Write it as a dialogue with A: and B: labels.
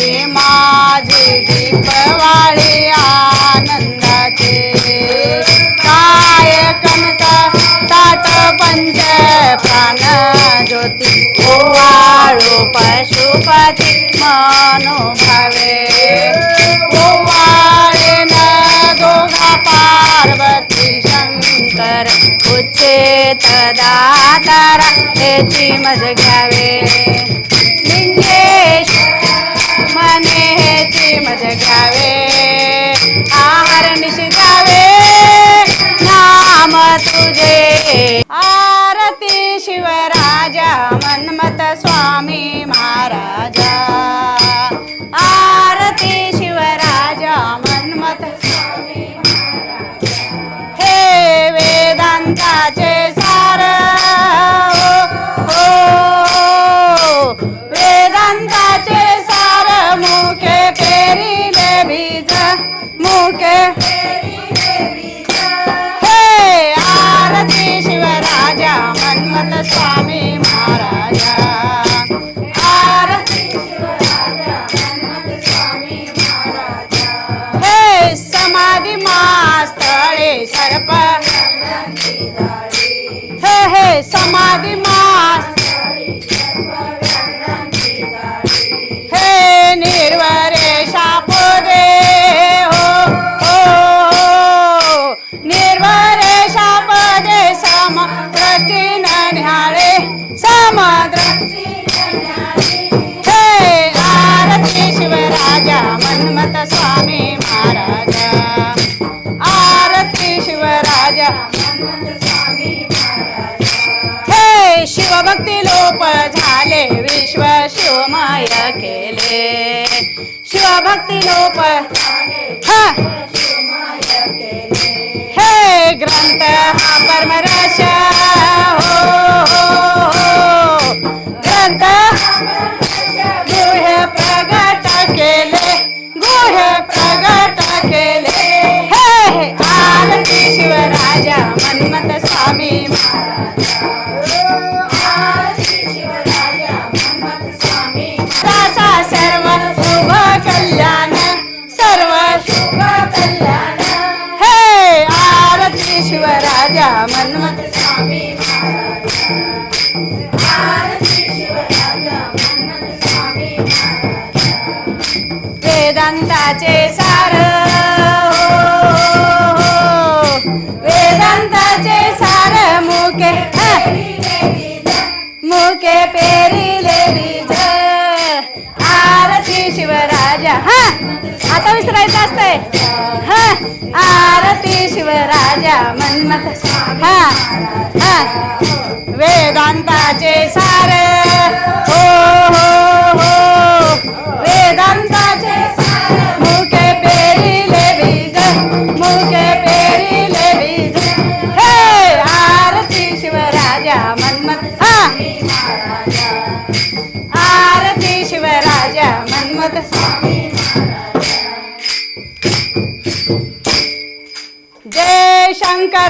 A: अशी माझी दीपवाळे आनंदाचे काय कणक ताट पंच प्राण ज्योती। ओवाळो पशुपती मनोभावे ओवाळे न दोघा पार्वती शंकर उच्चेत दातारा त्याची मज घ्यावे। लिंगेश घ्यावे आहार निशी जावे नाम तुझे. आरती शिवराजा मनमत स्वामी महाराजा. आरती शिवराजा मन्मथ स्वामी हे वेदांताचे मुके। हे आरती शिवराजा मन्मथ स्वामी महाराजा। हे समाधी मास्तळे सर्प। हे हे समाधी मा समुद्रची न्याळे समुद्र हे आरती शिवराजा मन्मथ स्वामी महाराजा। आरती शिवराजा हे शिवभक्ती लोप झाले विश्व शिवमय केले। शिवभक्ती लोप हा हे ग्रंथ हा परमरस हो हो, हो. शिवराजा मन्मथ स्वामी दासा शिवराजा मन्मथ स्वामी वेदांताचे सार हो, वेदांताचे सार मुके मुके पेरिले बीज. आरती शिवराजा हा? आता विसरायचं असतंय. हा? शिवराजा मन्मथ हा हा. वेदांताचे सार. हो हो हो. वेदांताचे सार. मुके पेरिले बीज मुके पेरिले बीज. हे! आरती शिवराजा मन्मथ हा. आरती शिवराजा मन्मथ जय शंकर